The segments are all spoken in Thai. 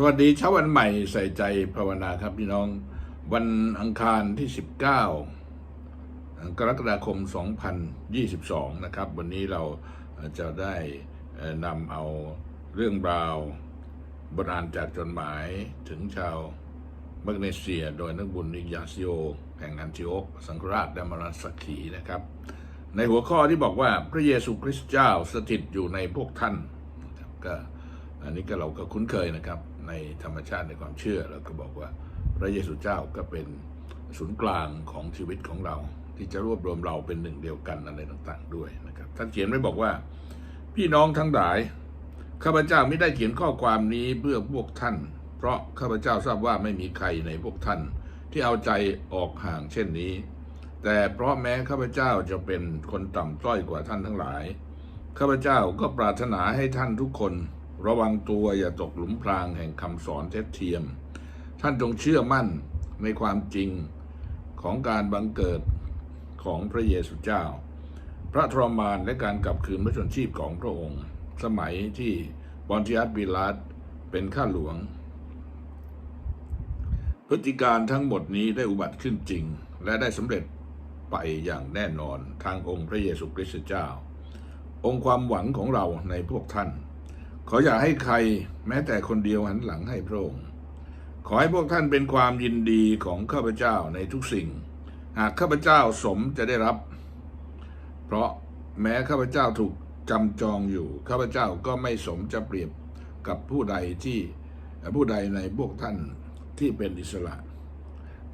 สวัสดีเช้าวันใหม่ใส่ใจภาวนาครับพี่น้อง วันอังคารที่ 19 กรกฎาคม 2022 นะครับ วันนี้เราจะได้นำเอาเรื่องราวโบราณจากจดหมายถึงชาวมักเนเซีย โดยนักบุญนิยาซิโอ แห่งอันติโอกสังฆราชดามารันสักขีนะครับ ในหัวข้อที่บอกว่าพระเยซูคริสต์เจ้าสถิตอยู่ในพวกท่านก็อันนี้ก็เราก็คุ้นเคยนะครับ ในธรรมชาติในความเชื่อเราก็บอกว่าพระเยซูเจ้าก็เป็นศูนย์กลางของชีวิตของเรา ที่จะรวบรวมเราเป็นหนึ่งเดียวกันอะไรต่างๆ ด้วยนะครับท่านเขียนไว้บอกว่า พี่น้องทั้งหลายข้าพเจ้าไม่ได้เขียนข้อความนี้เพื่อพวกท่าน เพราะข้าพเจ้าทราบว่าไม่มีใครในพวกท่าน ที่เอาใจออกห่างเช่นนี้ แต่เพราะแม้ข้าพเจ้าจะเป็นคนต่ำต้อยกว่าท่านทั้งหลายข้าพเจ้าก็ปรารถนาให้ท่านทุกคน ระวังตัวอย่าตกหลุมพรางแห่งคำสอนเท็จเทียม ท่านจงเชื่อมั่นในความจริงของการบังเกิดของพระเยซูเจ้า พระทรมานและการกลับคืนพระชนชีพของพระองค์ สมัยที่บอนติอัสบิลาสเป็นข้าหลวง พฤติการทั้งหมดนี้ได้อุบัติขึ้นจริง และได้สำเร็จไปอย่างแน่นอนทางองค์พระเยซูคริสต์เจ้า องค์ความหวังของเราในพวกท่าน ขออย่าให้ใครแม้แต่คนเดียวหันหลังให้พระองค์ ขอให้พวกท่านเป็นความยินดีของข้าพเจ้าในทุกสิ่ง หากข้าพเจ้าสมจะได้รับ เพราะแม้ข้าพเจ้าถูกจำจองอยู่ ข้าพเจ้าก็ไม่สมจะเปรียบกับผู้ใดที่ผู้ใดในพวกท่านที่เป็นอิสระ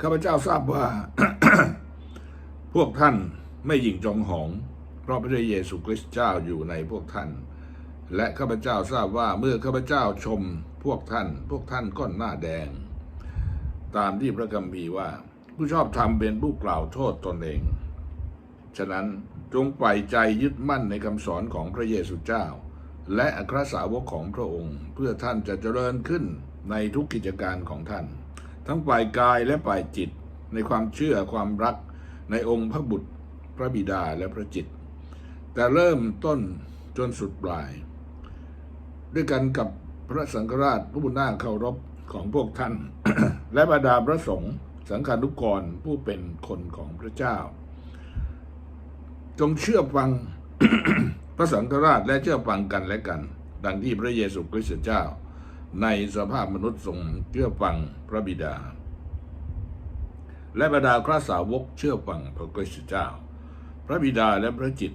ข้าพเจ้าทราบว่า พวกท่านไม่หยิ่งจองหองเพราะพระเยซูคริสต์เจ้าอยู่ในพวกท่าน และข้าพเจ้าทราบว่าเมื่อข้าพเจ้าชมพวกท่าน พวกท่านก็หน้าแดง ตามที่พระคัมภีร์ว่า ผู้ชอบธรรมเป็นผู้กล่าวโทษตนเอง ฉะนั้นจงปล่อยใจยึดมั่นในคำสอนของพระเยซูเจ้า และอัครสาวกของพระองค์ เพื่อท่านจะเจริญขึ้นในทุกกิจการของท่าน ทั้งฝ่ายกายและฝ่ายจิต ในความเชื่อความรักในองค์พระบุตร พระบิดาและพระจิต แต่เริ่มต้นจนสุดปลาย ด้วยกันกับพระสังฆราชผู้บุญน่าเคารพของพวกท่าน และบรรดาพระสงฆ์สังฆานุกรผู้เป็นคนของพระเจ้า จงเชื่อฟังพระสังฆราชและเชื่อฟังกันและกัน ดังที่พระเยซูคริสต์เจ้า ในสภาพมนุษย์ทรงเชื่อฟังพระบิดา และบรรดาพระสาวกเชื่อฟังพระคริสต์เจ้า พระบิดาและพระจิต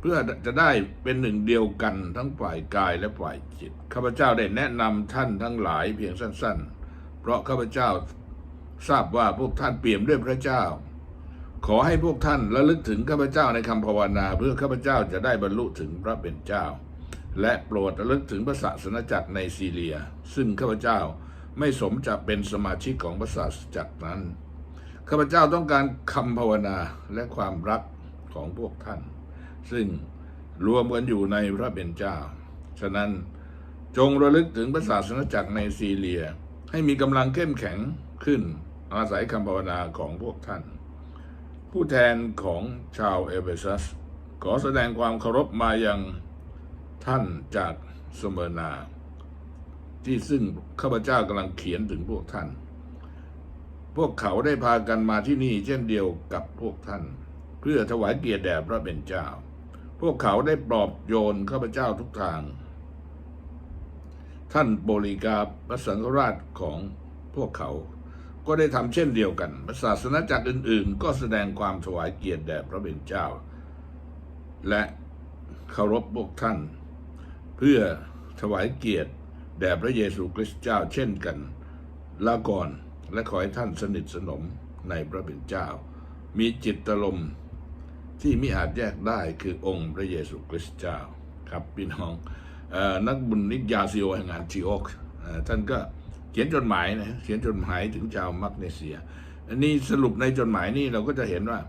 เพื่อจะได้เป็นหนึ่งเดียวกันทั้งฝ่ายกายและฝ่ายจิตข้าพเจ้าได้แนะนำท่านทั้งหลายเพียงสั้น ๆ เพราะข้าพเจ้าทราบว่าพวกท่านเปี่ยมด้วยพระเจ้า ขอให้พวกท่านระลึกถึงข้าพเจ้าในคำภาวนา เพื่อข้าพเจ้าจะได้บรรลุถึงพระเป็นเจ้า และโปรดระลึกถึงพระศาสนจักรในซีเรีย ซึ่งข้าพเจ้าไม่สมจะเป็นสมาชิกของพระศาสนจักรนั้นข้าพเจ้าต้องการคำภาวนาและความรักของพวกท่าน ซึ่งรวมกันอยู่ในพระเป็นเจ้า ฉะนั้นจงระลึกถึงพระศาสนจักรในซีเรีย ให้มีกำลังเข้มแข็งขึ้นอาศัยคำภาวนาของพวกท่าน ผู้แทนของชาวเอเฟซัส ขอแสดงความเคารพมายังท่านจากสมนา ที่ซึ่งข้าพเจ้ากำลังเขียนถึงพวกท่าน พวกเขาได้พากันมาที่นี่เช่นเดียวกับพวกท่าน เพื่อถวายเกียรติแด่พระเป็นเจ้า พวกเขาได้ปลอบโยนข้าพเจ้าทุกทาง ท่านโบริกาพระสังฆราชของพวกเขา ก็ได้ทำเช่นเดียวกันศาสนาจักรอื่น ๆ ก็แสดงความถวายเกียรติแด่พระเป็นเจ้า และเคารพพวกท่าน เพื่อถวายเกียรติแด่พระเยซูคริสต์เจ้าเช่นกันลาก่อนและขอให้ท่านสนิทสนมในพระเป็นเจ้า มีจิตตลมณ์ ที่มิอาจแยกได้คือองค์พระเยซูคริสต์เจ้าครับพี่น้องออนักบุญนิกยาซิโอแห่งอันติโอกท่านก็เขียนจดหมายนะเขียนจดหมายถึงชาวมักเนเซียอันนี้สรุปในจดหมายนี่เราก็จะเห็นว่า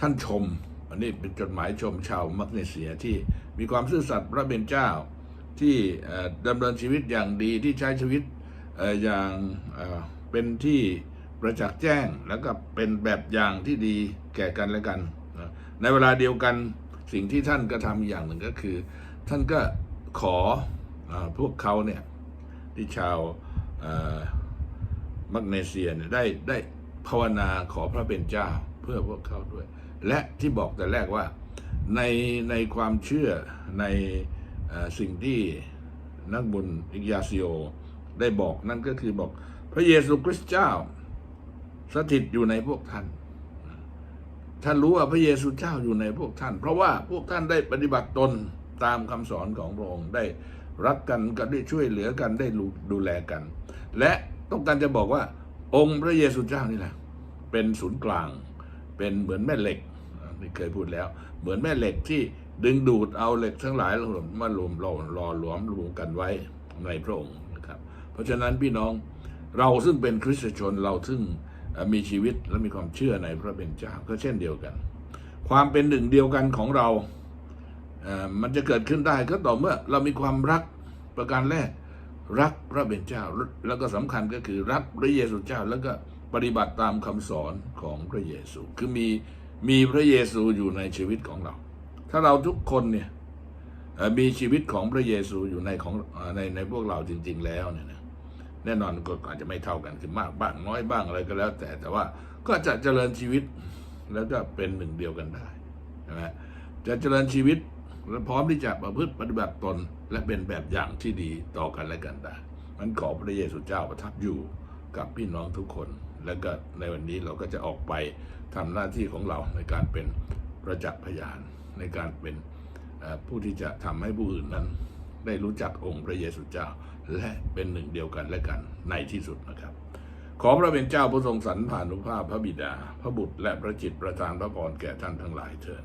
ท่านชม อันนี้เป็นจดหมายชมชาวมักเนเซียที่มีความซื่อสัตย์พระเป็นเจ้าที่ดำเนินชีวิตอย่างดีที่ใช้ชีวิตออย่างเเป็นที่ประจักษ์แจ้งแล้วก็เป็นแบบอย่างที่ดีแก่กันและกัน ในเวลาเดียวกันสิ่งที่ท่านก็ทำอย่างหนึ่งก็คือ ท่านก็ขออพวกเขาเนี่ยที่ชาวมักเนเซียเนี่ยได้ได้ภาวนาขอพระเป็นเจ้าเพื่อพวกเขาด้วย และที่บอกแต่แรกว่าในในความเชื่อในอสิ่งที่นักบุญอิกยาซิโอได้บอกนั่นก็คือบอกพระเยซูคริสต์เจ้า สถิตอยู่ในพวกท่าน ท่านรู้ว่าพระเยซูเจ้าอยู่ในพวกท่าน เพราะว่าพวกท่านได้ปฏิบัติตนตามคำสอนของพระองค์ได้รักกันก็ได้ช่วยเหลือกันได้ดูแลกัน และต้องการจะบอกว่า องค์พระเยซูเจ้านี่แหละเป็นศูนย์กลาง เป็นเหมือนแม่เหล็กนี่เคยพูดแล้ว เหมือนแม่เหล็กที่ดึงดูดเอาเหล็กทั้งหลายมารวมเรารอหลวมรวมกันไว้ในพระองค์นะครับ เพราะฉะนั้นพี่น้องเราซึ่งเป็นคริสตชนเราซึ่ง มีชีวิตและมีความเชื่อในพระเป็นเจ้าก็เช่นเดียวกัน ความเป็นหนึ่งเดียวกันของเรา มันจะเกิดขึ้นได้ก็ต่อเมื่อเรามีความรักประการแรกรักพระเป็นเจ้าแล้วก็สำคัญก็คือรักพระเยซูเจ้า แล้วก็ปฏิบัติตามคำสอนของพระเยซู คือมีมีพระเยซูอยู่ในชีวิตของเรา ถ้าเราทุกคนเนี่ยมีชีวิตของพระเยซูอยู่ในของในในพวกเราจริง ๆ แล้วเนี่ยนะ แน่นอนก็อาจจะไม่เท่ากันคือมากบ้างน้อยบ้างอะไรก็แล้วแต่แต่ว่าก็จะเจริญชีวิตแล้วก็เป็นหนึ่งเดียวกันได้ใช่ไหมจะเจริญชีวิตและพร้อมที่จะประพฤติปฏิบัติตน และเป็นแบบอย่างที่ดีต่อกันและกันได้มันขอพระเยซูเจ้าประทับอยู่กับพี่น้องทุกคน แล้วก็ในวันนี้เราก็จะออกไปทำหน้าที่ของเราในการเป็นประจักษ์พยานในการเป็นผู้ที่จะทำให้ผู้อื่นนั้น ได้รู้จักองค์พระเยซูเจ้า และเป็นหนึ่งเดียวกันและกันในที่สุดนะครับ ขอพระเป็นเจ้าผู้ทรงสรรผ่านุภาพพระบิดา พระบุตรและพระจิตประทานพระพรแก่ท่านทั้งหลายเถิด